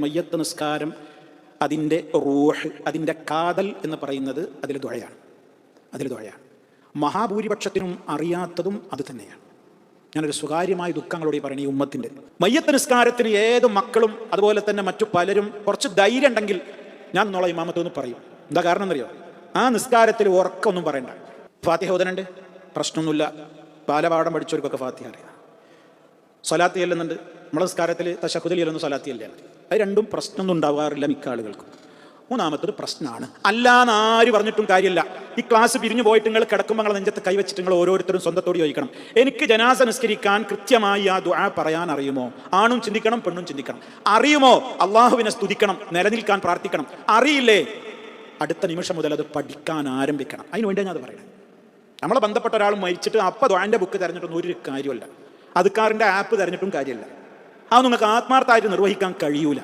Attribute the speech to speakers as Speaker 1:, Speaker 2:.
Speaker 1: മയ്യത്ത് നിസ്കാരം അതിന്റെ റൂഹ് അതിന്റെ കാതൽ എന്ന് പറയുന്നത് അതിൽ ദുഴയാണ് അതിൽ ദുഴയാണ് മഹാഭൂരിപക്ഷത്തിനും അറിയാത്തതും അത് തന്നെയാണ്. ഞാനൊരു സ്വകാര്യമായ ദുഃഖങ്ങളോട് പറഞ്ഞു ഈ ഉമ്മത്തിന്റെ. മയ്യത്ത് നിസ്കാരത്തിന് ഏത് മക്കളും അതുപോലെ തന്നെ മറ്റു പലരും കുറച്ച് ധൈര്യം ഉണ്ടെങ്കിൽ ഞാൻ എന്നുള്ള ഇമാമത്തൊന്ന് പറയും. എന്താ കാരണം എന്നറിയോ? ആ നിസ്കാരത്തിൽ ഉറക്കമൊന്നും പറയണ്ട. ഫാത്തിഹ ഓതനുണ്ട് പ്രശ്നമൊന്നുമില്ല. ബാലപാഠം പഠിച്ചവർക്കൊക്കെ ഫാത്തിഹ അറിയാം. സ്വലാത്തി ചെല്ലുന്നുണ്ട്. നമ്മുടെ നിസ്കാരത്തിൽ തശഹുദിൽ ചെല്ലുന്നു സ്വലാത്തി അല്ലേ അത് രണ്ടും പ്രശ്നമൊന്നും ഉണ്ടാവാറില്ല മിക്ക ആളുകൾക്കും. മൂന്നാമത്തത് പ്രശ്നമാണ് അല്ലാന്ന് ആര് പറഞ്ഞിട്ടും കാര്യമില്ല. ഈ ക്ലാസ് പിരിഞ്ഞു പോയിട്ട് നിങ്ങൾ കിടക്കുമ്പോൾ നിങ്ങൾ നെഞ്ചത്ത് കൈവച്ചിട്ട് നിങ്ങൾ ഓരോരുത്തരും സ്വന്തത്തോട് ചോദിക്കണം. എനിക്ക് ജനാസ നിസ്കരിക്കാൻ കൃത്യമായി ആ ദുആ പറയാൻ അറിയുമോ? ആണും ചിന്തിക്കണം പെണ്ണും ചിന്തിക്കണം. അറിയുമോ? അള്ളാഹുവിനെ സ്തുതിക്കണം നിലനിൽക്കാൻ പ്രാർത്ഥിക്കണം. അറിയില്ലേ? അടുത്ത നിമിഷം മുതൽ അത് പഠിക്കാൻ ആരംഭിക്കണം. അതിന് വേണ്ടി ഞാൻ അത് പറയണം. നമ്മളെ ബന്ധപ്പെട്ട ഒരാൾ മരിച്ചിട്ട് അപ്പം ദ്വാന്റെ ബുക്ക് തിരഞ്ഞിട്ടൊന്നും ഒരു കാര്യമല്ല അതുക്കാറിന്റെ ആപ്പ് തിരഞ്ഞിട്ടും കാര്യമല്ല. അത് നിങ്ങൾക്ക് ആത്മാർത്ഥമായിട്ട് നിർവഹിക്കാൻ കഴിയൂല.